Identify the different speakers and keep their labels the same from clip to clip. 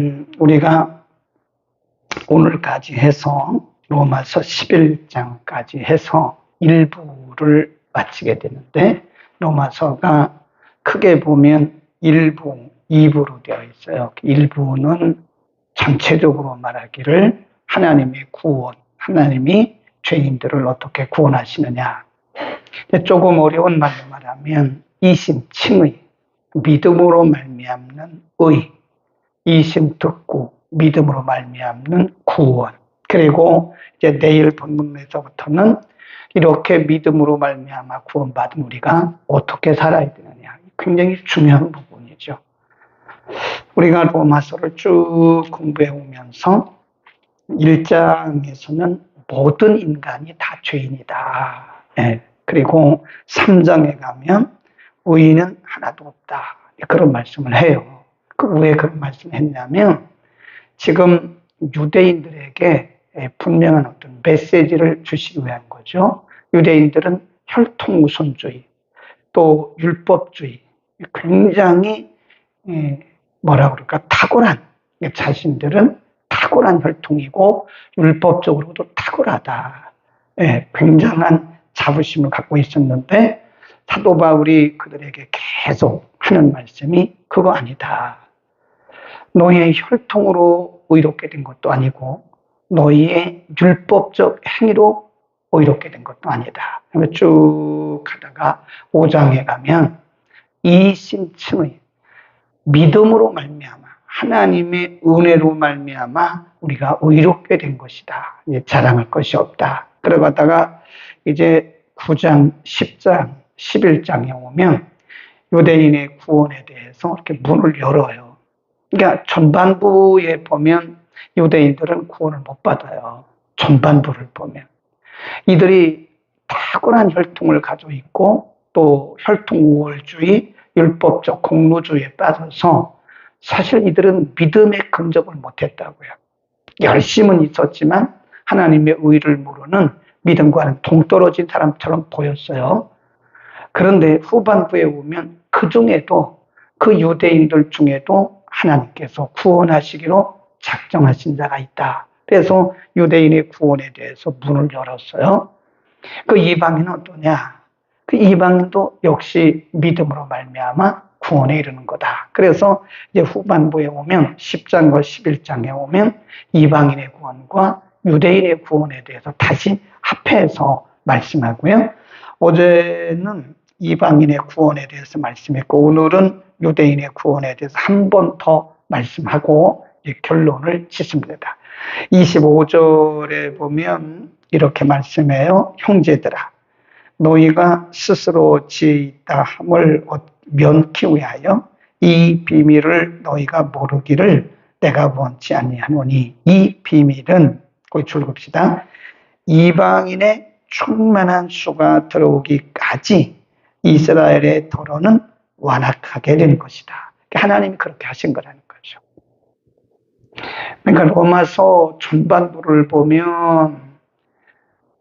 Speaker 1: 음, 우리가 오늘까지 해서 로마서 11장까지 해서 일부를 마치게 되는데 로마서가 크게 보면 1부, 2부로 되어 있어요. 1부는 전체적으로 말하기를 하나님의 구원, 하나님이 죄인들을 어떻게 구원하시느냐. 조금 어려운 말로 말하면 이심 칭의, 믿음으로 말미암는 의, 이심 듣고 믿음으로 말미암는 구원. 그리고 이제 내일 본문에서부터는 이렇게 믿음으로 말미암아 구원받은 우리가 어떻게 살아야 되느냐. 굉장히 중요한 부분이죠. 우리가 로마서를 쭉 공부해 오면서 1장에서는 모든 인간이 다 죄인이다. 예. 그리고 3장에 가면 의인은 하나도 없다. 그런 말씀을 해요. 그왜 그런 말씀을 했냐면 지금 유대인들에게 분명한 어떤 메시지를 주시기 위한 거죠. 유대인들은 혈통 우선주의, 또 율법주의, 굉장히 뭐라 그럴까 탁월한 자신들은 탁월한 혈통이고 율법적으로도 탁월하다. 예, 굉장한 자부심을 갖고 있었는데 사도 바울이 그들에게 계속 하는 말씀이 그거 아니다. 너희의 혈통으로 의롭게 된 것도 아니고 너희의 율법적 행위로 의롭게 된 것도 아니다. 쭉 가다가 5장에 가면 이심층의 믿음으로 말미암아 하나님의 은혜로 말미암아 우리가 의롭게 된 것이다. 이제 자랑할 것이 없다. 들어가다가 이제 9장, 10장, 11장에 오면 유대인의 구원에 대해서 이렇게 문을 열어요. 그러니까 전반부에 보면 유대인들은 구원을 못 받아요. 전반부를 보면. 이들이 탁월한 혈통을 가지고 있고 또 혈통 우월주의, 율법적 공로주의에 빠져서 사실 이들은 믿음의 근접을 못했다고요. 열심은 있었지만 하나님의 의를 모르는 믿음과는 동떨어진 사람처럼 보였어요. 그런데 후반부에 오면 그 중에도 그 유대인들 중에도 하나님께서 구원하시기로 작정하신 자가 있다. 그래서 유대인의 구원에 대해서 문을 열었어요. 그 이방인은 어떠냐? 그 이방인도 역시 믿음으로 말미암아 구원에 이르는 거다. 그래서 이제 후반부에 오면 10장과 11장에 오면 이방인의 구원과 유대인의 구원에 대해서 다시 합해서 말씀하고요. 어제는 이방인의 구원에 대해서 말씀했고 오늘은 유대인의 구원에 대해서 한 번 더 말씀하고 결론을 짓습니다. 25절에 보면 이렇게 말씀해요. 형제들아 너희가 스스로 지다 함을 면키 위하여 이 비밀을 너희가 모르기를 내가 원치 아니하노니 이 비밀은 거기 줄급시다. 이방인의 충만한 수가 들어오기까지 이스라엘의 도로는 완악하게 된 것이다. 하나님이 그렇게 하신 거라는 거죠. 그러니까 로마서 전반부를 보면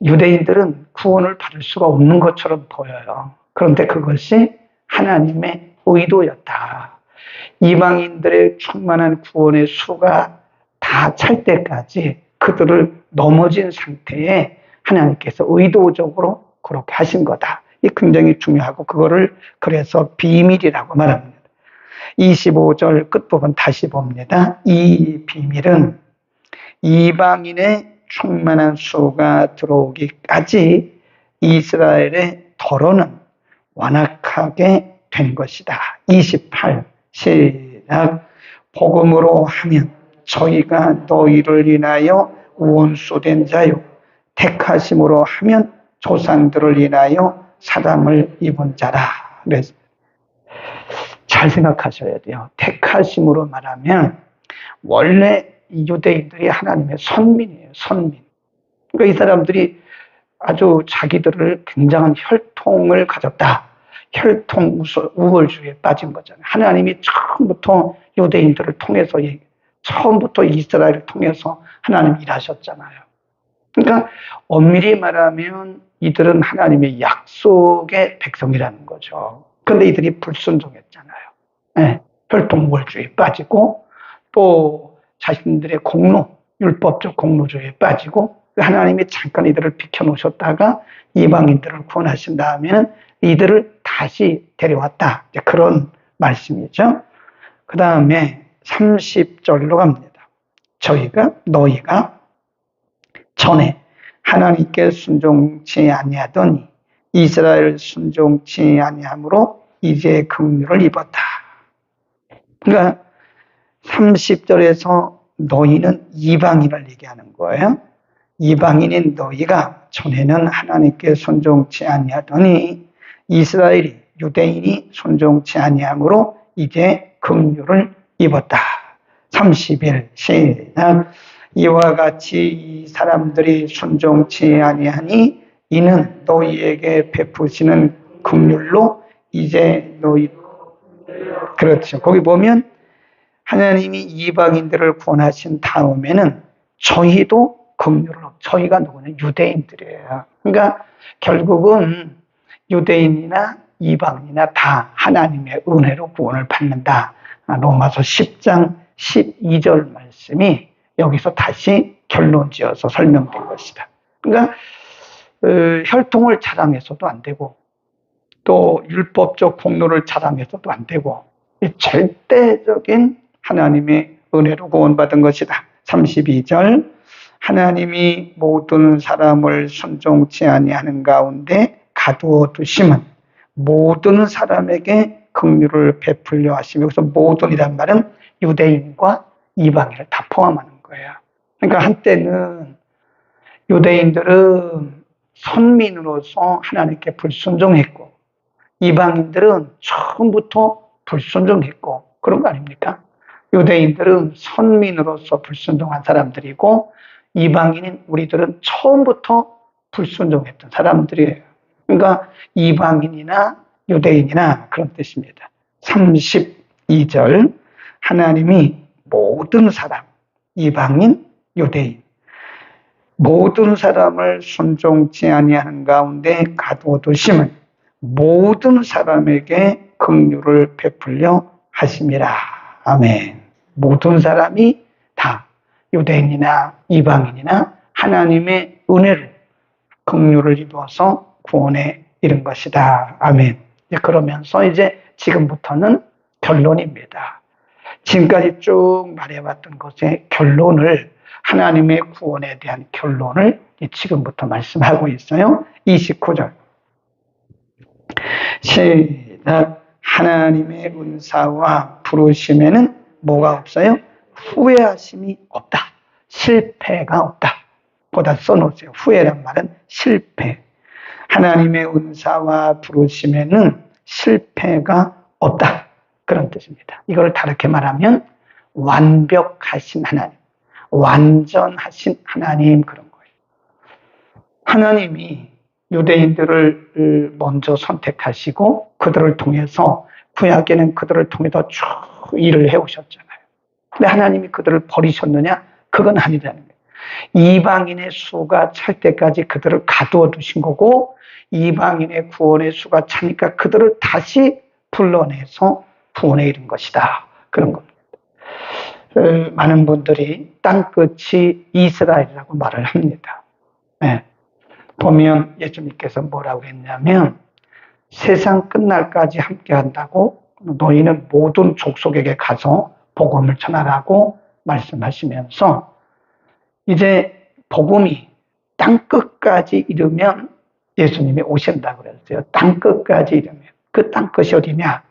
Speaker 1: 유대인들은 구원을 받을 수가 없는 것처럼 보여요. 그런데 그것이 하나님의 의도였다. 이방인들의 충만한 구원의 수가 다 찰 때까지 그들을 넘어진 상태에 하나님께서 의도적으로 그렇게 하신 거다. 이 굉장히 중요하고 그거를 그래서 비밀이라고 말합니다. 25절 끝부분 다시 봅니다. 이 비밀은 이방인의 충만한 수가 들어오기까지 이스라엘의 더러는 완악하게 된 것이다. 28 시작 복음으로 하면 저희가 너희를 인하여 원수된 자요 택하심으로 하면 조상들을 인하여 사람을 입은 자라. 그래서 잘 생각하셔야 돼요. 택하심으로 말하면 원래 유대인들이 하나님의 선민이에요. 선민. 그러니까 이 사람들이 아주 자기들을 굉장한 혈통을 가졌다. 혈통 우월주의에 빠진 거잖아요. 하나님이 처음부터 유대인들을 통해서 처음부터 이스라엘을 통해서 하나님 일하셨잖아요. 그러니까 엄밀히 말하면 이들은 하나님의 약속의 백성이라는 거죠. 그런데 이들이 불순종했잖아요. 네, 혈통 우월주의에 빠지고 또 자신들의 공로, 율법적 공로주의에 빠지고 하나님이 잠깐 이들을 비켜놓으셨다가 이방인들을 구원하신 다음에는 이들을 다시 데려왔다. 그런 말씀이죠. 그 다음에 30절로 갑니다. 저희가, 너희가 전에 하나님께 순종치 아니하더니 이스라엘 순종치 아니함으로 이제 긍휼을 입었다. 그러니까 30절에서 너희는 이방인을 얘기하는 거예요. 이방인인 너희가 전에는 하나님께 순종치 아니하더니 이스라엘이 유대인이 순종치 아니함으로 이제 긍휼을 입었다. 30일 시작 이와 같이 이 사람들이 순종치 아니하니 이는 너희에게 베푸시는 긍휼로 이제 너희 그렇죠. 거기 보면 하나님이 이방인들을 구원하신 다음에는 저희도 긍휼을 저희가 누구냐 유대인들이에요. 그러니까 결국은 유대인이나 이방인이나 다 하나님의 은혜로 구원을 받는다. 아, 로마서 10장 12절 말씀이 여기서 다시 결론 지어서 설명된 것이다. 그러니까 어, 혈통을 자랑해서도 안 되고 또 율법적 공로를 자랑해서도 안 되고 절대적인 하나님의 은혜로 구원받은 것이다. 32절 하나님이 모든 사람을 순종치 아니하는 가운데 가두어 두심은 모든 사람에게 긍휼을 베풀려 하시며 여기서 모든이란 말은 유대인과 이방인을 다 포함하는. 그러니까 한때는 유대인들은 선민으로서 하나님께 불순종했고 이방인들은 처음부터 불순종했고 그런 거 아닙니까? 유대인들은 선민으로서 불순종한 사람들이고 이방인인 우리들은 처음부터 불순종했던 사람들이에요. 그러니까 이방인이나 유대인이나 그런 뜻입니다. 32절 하나님이 모든 사람 이방인 유대인 모든 사람을 순종치 아니하는 가운데 가두어두심은 모든 사람에게 긍휼을 베풀려 하심이라. 아멘. 모든 사람이 다 유대인이나 이방인이나 하나님의 은혜를 긍휼을 입어서 구원에 이른 것이다. 아멘. 그러면서 이제 지금부터는 결론입니다. 지금까지 쭉 말해왔던 것의 결론을 하나님의 구원에 대한 결론을 지금부터 말씀하고 있어요. 29절. 시작. 하나님의 은사와 부르심에는 뭐가 없어요? 후회하심이 없다. 실패가 없다. 보다 써놓으세요. 후회란 말은 실패. 하나님의 은사와 부르심에는 실패가 없다. 그런 뜻입니다. 이걸 다르게 말하면 완벽하신 하나님, 완전하신 하나님 그런 거예요. 하나님이 유대인들을 먼저 선택하시고 그들을 통해서 구약에는 그들을 통해서 쭉 일을 해오셨잖아요. 근데 하나님이 그들을 버리셨느냐? 그건 아니라는 거예요. 이방인의 수가 찰 때까지 그들을 가두어 두신 거고 이방인의 구원의 수가 차니까 그들을 다시 불러내서 구원에 이른 것이다. 그런 겁니다. 어, 많은 분들이 땅끝이 이스라엘이라고 말을 합니다. 네. 보면 예수님께서 뭐라고 했냐면 세상 끝날까지 함께 한다고 너희는 모든 족속에게 가서 복음을 전하라고 말씀하시면서 이제 복음이 땅 끝까지 이르면 예수님이 오신다 그랬어요. 땅 끝까지 이르면 그 땅 끝이 어디냐?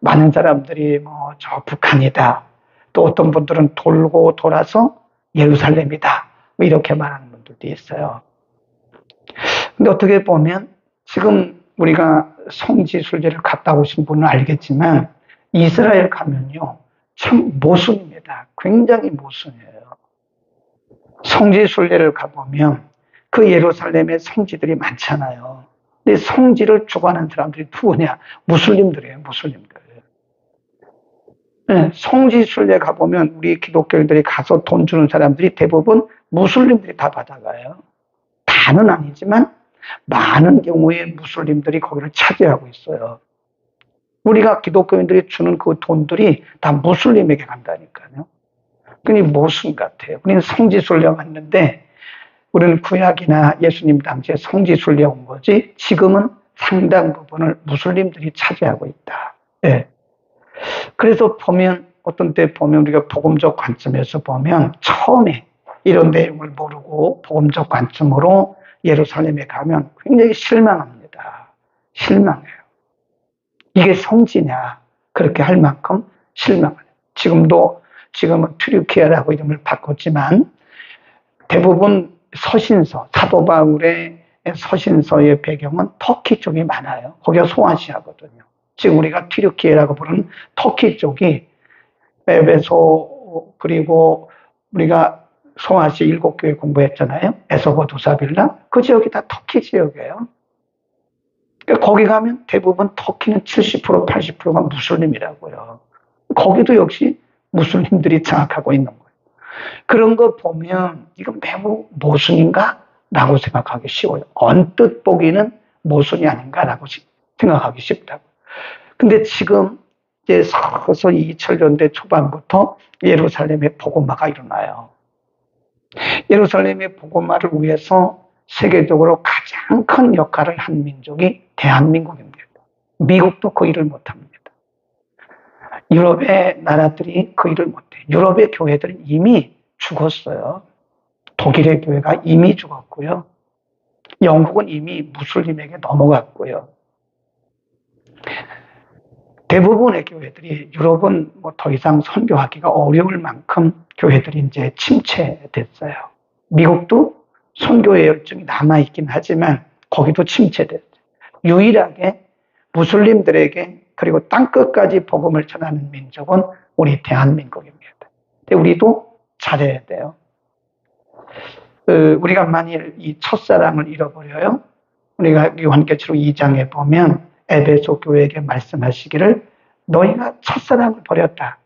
Speaker 1: 많은 사람들이 뭐 저 북한이다. 또 어떤 분들은 돌고 돌아서 예루살렘이다. 뭐 이렇게 말하는 분들도 있어요. 근데 어떻게 보면 지금 우리가 성지순례를 갔다 오신 분은 알겠지만 이스라엘 가면요. 참 모순입니다. 굉장히 모순이에요. 성지순례를 가보면 그 예루살렘에 성지들이 많잖아요. 근데 성지를 주관하는 사람들이 누구냐? 무슬림들이에요, 무슬림들. 네, 성지순례 가보면 우리 기독교인들이 가서 돈 주는 사람들이 대부분 무슬림들이 다 받아가요. 다는 아니지만 많은 경우에 무슬림들이 거기를 차지하고 있어요. 우리가 기독교인들이 주는 그 돈들이 다 무슬림에게 간다니까요. 그니 모순 같아요. 우리는 성지순례 왔는데 우리는 구약이나 예수님 당시에 성지순례 온 거지 지금은 상당 부분을 무슬림들이 차지하고 있다. 예. 그래서 보면 어떤 때 보면 우리가 복음적 관점에서 보면 처음에 이런 내용을 모르고 복음적 관점으로 예루살렘에 가면 굉장히 실망합니다. 실망해요. 이게 성지냐 그렇게 할 만큼 실망해요. 지금도 지금은 트류키아라고 이름을 바꿨지만 대부분 서신서 사도 바울의 서신서의 배경은 터키 쪽이 많아요. 거기가 소아시아거든요. 지금 우리가 튀르키예라고 부르는 터키 쪽이 에베소 그리고 우리가 소아시 일곱 교회 공부했잖아요. 에소버 두사빌라 그 지역이 다 터키 지역이에요. 그러니까 거기 가면 대부분 터키는 70% 80%가 무슬림이라고요. 거기도 역시 무슬림들이 장악하고 있는 거예요. 그런 거 보면 이건 매우 모순인가? 라고 생각하기 쉬워요. 언뜻 보기는 모순이 아닌가라고 생각하기 쉽다고. 근데 지금 이제 서서 2000년대 초반부터 예루살렘에 복음화가 일어나요. 예루살렘의 복음화를 위해서 세계적으로 가장 큰 역할을 한 민족이 대한민국입니다. 미국도 그 일을 못합니다. 유럽의 나라들이 그 일을 못해. 유럽의 교회들은 이미 죽었어요. 독일의 교회가 이미 죽었고요. 영국은 이미 무슬림에게 넘어갔고요. 대부분의 교회들이 유럽은 뭐 더 이상 선교하기가 어려울 만큼 교회들이 이제 침체됐어요. 미국도 선교의 열정이 남아있긴 하지만 거기도 침체됐어요. 유일하게 무슬림들에게 그리고 땅끝까지 복음을 전하는 민족은 우리 대한민국입니다. 우리도 잘해야 돼요. 그 우리가 만일 이 첫사랑을 잃어버려요. 우리가 요한계시록 2장에 보면 에베소 교회에게 말씀하시기를 너희가 첫사랑을 버렸다.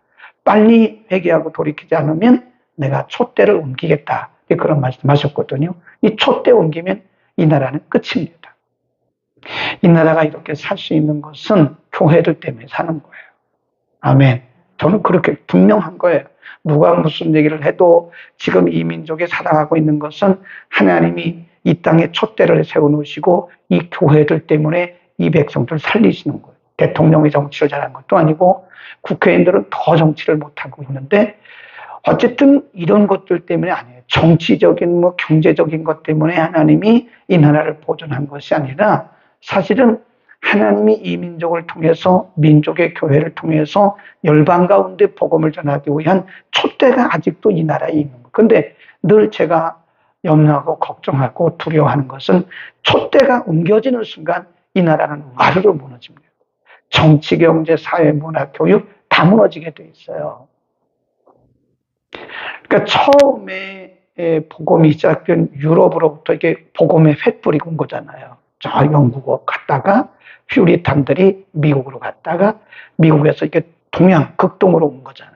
Speaker 1: 빨리 회개하고 돌이키지 않으면 내가 촛대를 옮기겠다. 그런 말씀하셨거든요. 이 촛대 옮기면 이 나라는 끝입니다. 이 나라가 이렇게 살 수 있는 것은 교회들 때문에 사는 거예요. 아멘. 저는 그렇게 분명한 거예요. 누가 무슨 얘기를 해도 지금 이 민족이 살아가고 있는 것은 하나님이 이 땅에 촛대를 세워놓으시고 이 교회들 때문에 이 백성들 살리시는 거예요. 대통령이 정치를 잘한 것도 아니고 국회의원들은 더 정치를 못하고 있는데 어쨌든 이런 것들 때문에 아니에요. 정치적인 뭐 경제적인 것 때문에 하나님이 이 나라를 보존한 것이 아니라 사실은 하나님이 이 민족을 통해서 민족의 교회를 통해서 열방 가운데 복음을 전하기 위한 촛대가 아직도 이 나라에 있는 거예요. 근데 늘 제가 염려하고 걱정하고 두려워하는 것은 촛대가 옮겨지는 순간 이 나라는 와르르 무너집니다. 정치, 경제, 사회, 문화, 교육 다 무너지게 돼 있어요. 그러니까 처음에 복음이 시작된 유럽으로부터 이게 복음의 횃불이 온 거잖아요. 저 영국어 갔다가 퓨리탄들이 미국으로 갔다가 미국에서 이게 동양 극동으로 온 거잖아요.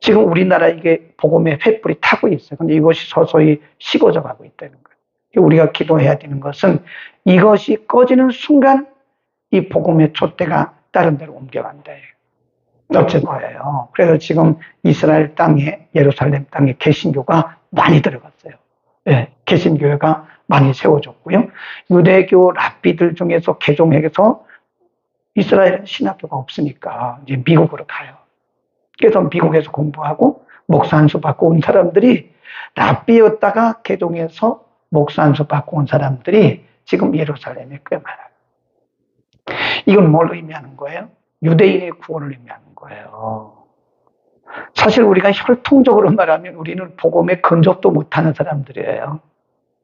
Speaker 1: 지금 우리나라 이게 복음의 횃불이 타고 있어요. 근데 이것이 서서히 식어져 가고 있다는 거예요. 우리가 기도해야 되는 것은 이것이 꺼지는 순간 이 복음의 촛대가 다른 데로 옮겨간다. 어째 거예요. 그래서 지금 이스라엘 땅에 예루살렘 땅에 개신교가 많이 들어갔어요. 예, 개신교회가 많이 세워졌고요. 유대교 랍비들 중에서 개종해서 이스라엘은 신학교가 없으니까 이제 미국으로 가요. 그래서 미국에서 공부하고 목사 한 수 받고 온 사람들이 랍비였다가 개종해서 목사 한수 받고 온 사람들이 지금 예루살렘에 꽤 많아요. 이건 뭘 의미하는 거예요? 유대인의 구원을 의미하는 거예요. 사실 우리가 혈통적으로 말하면 우리는 복음에 근접도 못하는 사람들이에요.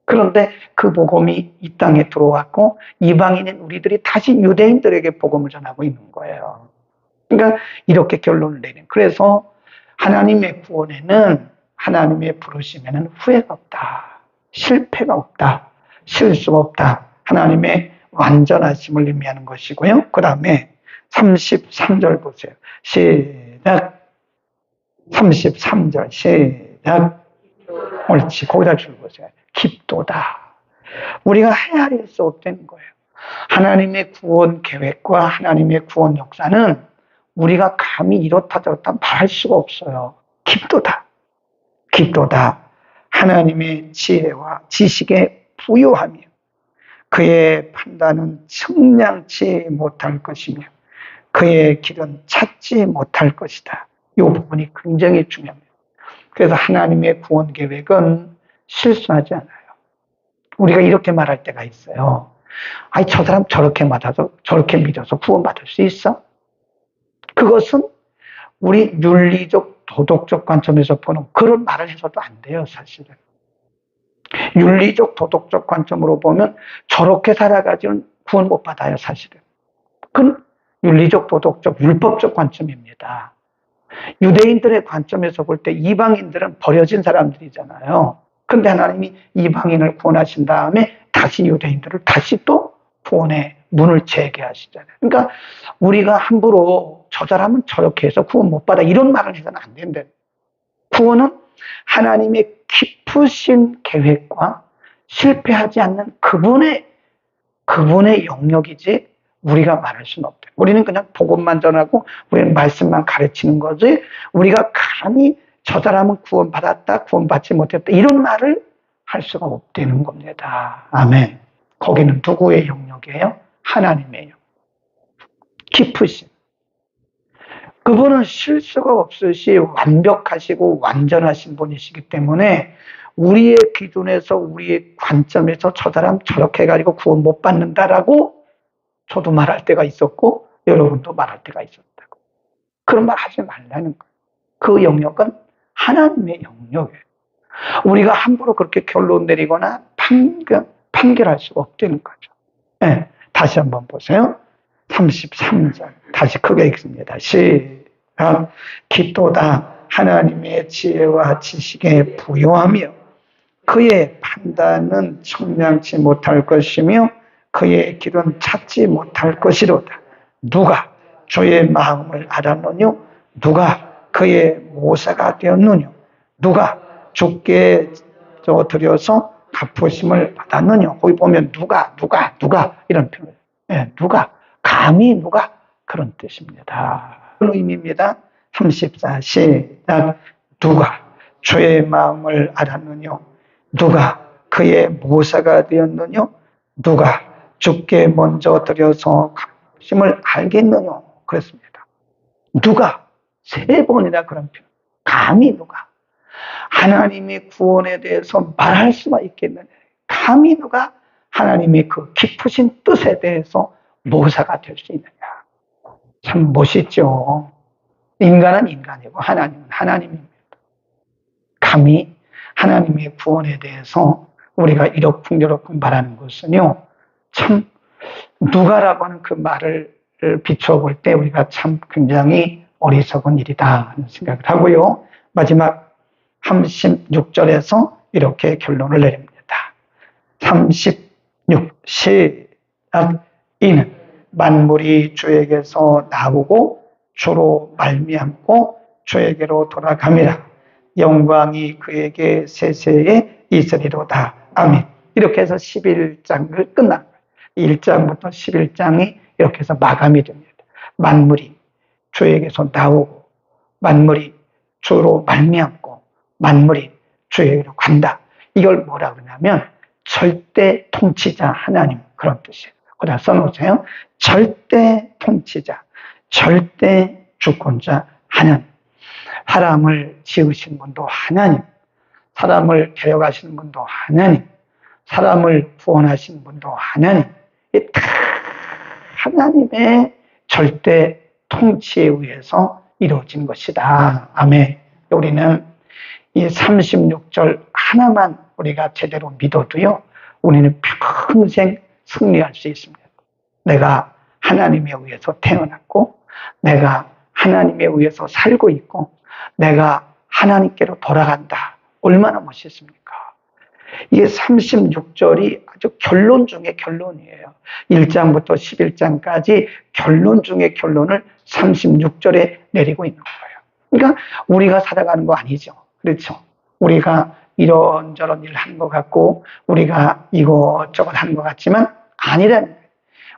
Speaker 1: 그런데 그 복음이 이 땅에 들어왔고 이방인인 우리들이 다시 유대인들에게 복음을 전하고 있는 거예요. 그러니까 이렇게 결론을 내린. 그래서 하나님의 구원에는 하나님의 부르심에는 후회가 없다. 실패가 없다. 실수가 없다. 하나님의 완전하심을 의미하는 것이고요. 그 다음에 33절 보세요. 시작. 33절 시작. 옳지. 거기다 줄 보세요. 깊도다. 우리가 헤아릴 수 없다는 거예요. 하나님의 구원 계획과 하나님의 구원 역사는 우리가 감히 이렇다 저렇다 말할 수가 없어요. 깊도다. 깊도다. 하나님의 지혜와 지식에 부요하며 그의 판단은 청량치 못할 것이며 그의 길은 찾지 못할 것이다. 이 부분이 굉장히 중요합니다. 그래서 하나님의 구원 계획은 실수하지 않아요. 우리가 이렇게 말할 때가 있어요. 아니, 저 사람 저렇게 맞아서, 저렇게 믿어서 구원받을 수 있어? 그것은 우리 윤리적, 도덕적 관점에서 보는 그런 말을 해서도 안 돼요, 사실은. 윤리적, 도덕적 관점으로 보면 저렇게 살아가지는 구원 못 받아요, 사실은. 그건 윤리적, 도덕적, 율법적 관점입니다. 유대인들의 관점에서 볼 때 이방인들은 버려진 사람들이잖아요. 근데 하나님이 이방인을 구원하신 다음에 다시 유대인들을 다시 또 구원의 문을 재개하시잖아요. 그러니까 우리가 함부로 저 사람은 저렇게 해서 구원 못 받아 이런 말을 해서는 안 된다. 구원은 하나님의 깊으신 계획과 실패하지 않는 그분의 그분의 영역이지 우리가 말할 수는 없다. 우리는 그냥 복음만 전하고 우리는 말씀만 가르치는 거지 우리가 감히 저 사람은 구원받았다, 구원받지 못했다 이런 말을 할 수가 없다는 겁니다. 아멘. 거기는 누구의 영역이에요? 하나님의 영역. 깊으신. 그분은 실수가 없으시 완벽하시고 완전하신 분이시기 때문에 우리의 기준에서 우리의 관점에서 저 사람 저렇게 해가지고 구원 못 받는다라고 저도 말할 때가 있었고 여러분도 말할 때가 있었다고. 그런 말 하지 말라는 거예요. 그 영역은 하나님의 영역이에요. 우리가 함부로 그렇게 결론 내리거나 판결, 판결할 수가 없다는 거죠. 네, 다시 한번 보세요. 33절. 다시 크게 읽습니다. 시작. 기도다 하나님의 지혜와 지식에 부여하며 그의 판단은 청량치 못할 것이며 그의 길은 찾지 못할 것이로다. 누가 주의 마음을 알았느냐? 누가 그의 모사가 되었느냐? 누가 죽게 드려서 갚으심을 받았느냐? 거기 보면 누가, 누가, 누가 이런 표현. 예, 누가, 감히 누가 그런 뜻입니다. 그런 의미입니다. 34 시작. 누가 주의 마음을 알았느냐? 누가 그의 모사가 되었느냐? 누가 죽게 먼저 드려서 값심을 알겠느냐? 그랬습니다. 누가 세 번이나 그런 표현. 감히 누가 하나님의 구원에 대해서 말할 수가 있겠느냐? 감히 누가 하나님의 그 깊으신 뜻에 대해서 모사가 될 수 있느냐? 참 멋있죠. 인간은 인간이고 하나님은 하나님입니다. 감히 하나님의 구원에 대해서 우리가 이러쿵저러쿵 말하는 것은요, 참 누가라고 하는 그 말을 비춰볼 때 우리가 참 굉장히 어리석은 일이다 하는 생각을 하고요. 마지막 36절에서 이렇게 결론을 내립니다. 36 시작 이는 만물이 주에게서 나오고 주로 말미암고 주에게로 돌아갑니다. 영광이 그에게 세세에 있으리로다. 아멘. 이렇게 해서 11장을 끝난 거예요. 1장부터 11장이 이렇게 해서 마감이 됩니다. 만물이 주에게서 나오고 만물이 주로 말미암고 만물이 주에게로 간다. 이걸 뭐라 그러냐면 절대 통치자 하나님 그런 뜻이에요. 거기다 써놓으세요. 절대 통치자, 절대 주권자 하나님. 사람을 지으신 분도 하나님, 사람을 데려가시는 분도 하나님, 사람을 구원하신 분도 하나님. 다 하나님의 절대 통치에 의해서 이루어진 것이다. 아멘. 우리는 이 36절 하나만 우리가 제대로 믿어도요, 우리는 평생 승리할 수 있습니다. 내가 하나님에 의해서 태어났고, 내가 하나님에 의해서 살고 있고, 내가 하나님께로 돌아간다. 얼마나 멋있습니까? 이게 36절이 아주 결론 중의 결론이에요. 1장부터 11장까지 결론 중의 결론을 36절에 내리고 있는 거예요. 그러니까 우리가 살아가는 거 아니죠. 그렇죠. 우리가 이런저런 일을 한 것 같고, 우리가 이것저것 한 것 같지만, 거예요.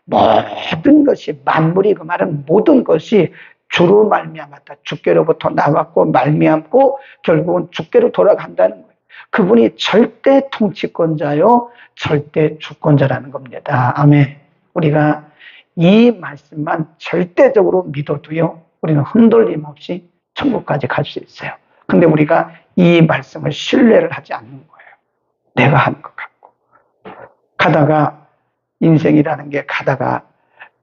Speaker 1: 모든 것이, 만물이 그 말은 모든 것이 주로 말미암았다. 주께로부터 나왔고 말미암고 결국은 주께로 돌아간다는 거예요. 그분이 절대 통치권자요, 절대 주권자라는 겁니다. 아멘. 우리가 이 말씀만 절대적으로 믿어도요, 우리는 흔들림 없이 천국까지 갈 수 있어요. 근데 우리가 이 말씀을 신뢰를 하지 않는 거예요. 내가 하는 것 같고. 가다가 인생이라는 게 가다가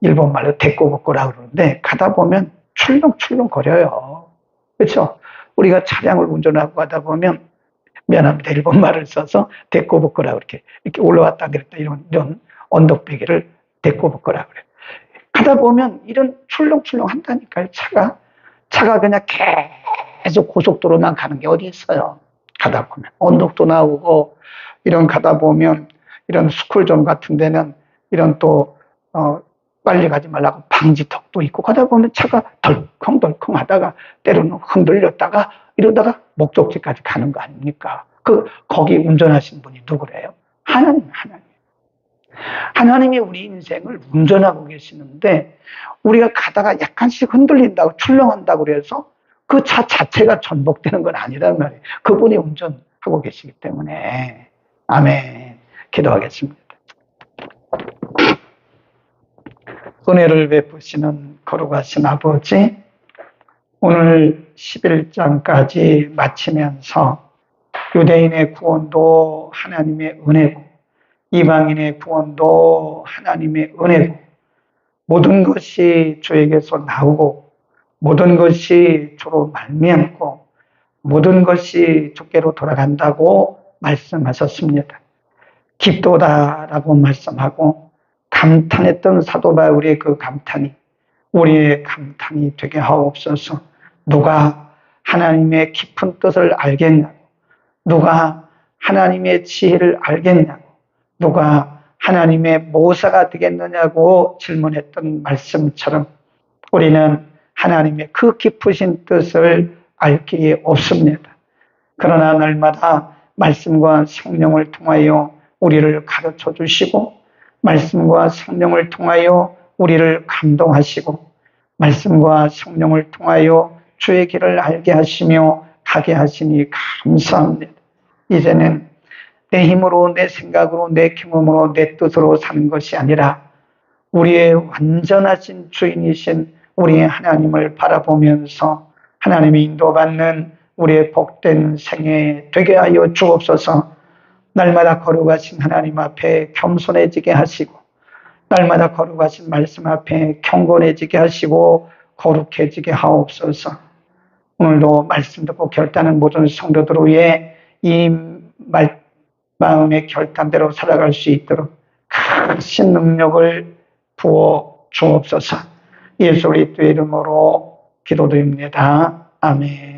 Speaker 1: 일본 말로 대꼬복고라 그러는데 가다 보면 출렁출렁 거려요. 그렇죠? 우리가 차량을 운전하고 가다 보면 미안합니다. 일본 말을 써서 대꼬복거라 그렇게 이렇게 올라왔다 내렸다 이런 이런 언덕배기를 대꼬복거라 그래. 가다 보면 이런 출렁출렁 한다니까요. 차가 차가 그냥 계속 고속도로만 가는 게 어디 있어요. 가다 보면 언덕도 나오고 이런 가다 보면 이런 스쿨존 같은 데는 이런 또 어, 빨리 가지 말라고 방지턱도 있고 가다 보면 차가 덜컹덜컹 하다가 때로는 흔들렸다가 이러다가 목적지까지 가는 거 아닙니까? 그 거기 운전하신 분이 누구래요? 하나님, 하나님. 하나님이 우리 인생을 운전하고 계시는데 우리가 가다가 약간씩 흔들린다고 출렁한다고 그래서 그 차 자체가 전복되는 건 아니란 말이에요. 그분이 운전하고 계시기 때문에 아멘. 기도하겠습니다. 은혜를 베푸시는 거룩하신 아버지, 오늘 11장까지 마치면서 유대인의 구원도 하나님의 은혜고, 이방인의 구원도 하나님의 은혜고, 모든 것이 주에게서 나오고, 모든 것이 주로 말미암고, 모든 것이 주께로 돌아간다고 말씀하셨습니다. 기도다라고 말씀하고, 감탄했던 사도 바울의 그 감탄이 우리의 감탄이 되게 하옵소서. 누가 하나님의 깊은 뜻을 알겠냐고, 누가 하나님의 지혜를 알겠냐고, 누가 하나님의 모사가 되겠느냐고 질문했던 말씀처럼 우리는 하나님의 그 깊으신 뜻을 알 길이 없습니다. 그러나 날마다 말씀과 성령을 통하여 우리를 가르쳐 주시고 말씀과 성령을 통하여 우리를 감동하시고 말씀과 성령을 통하여 주의 길을 알게 하시며 가게 하시니 감사합니다. 이제는 내 힘으로 내 생각으로 내 경험으로 내 뜻으로 사는 것이 아니라 우리의 완전하신 주인이신 우리의 하나님을 바라보면서 하나님의 인도받는 우리의 복된 생애 되게 하여 주옵소서 날마다 거룩하신 하나님 앞에 겸손해지게 하시고 날마다 거룩하신 말씀 앞에 경건해지게 하시고 거룩해지게 하옵소서. 오늘도 말씀 듣고 결단한 모든 성도들 위해 이 말, 마음의 결단대로 살아갈 수 있도록 크신 능력을 부어 주옵소서. 예수 그리스도의 이름으로 기도드립니다. 아멘.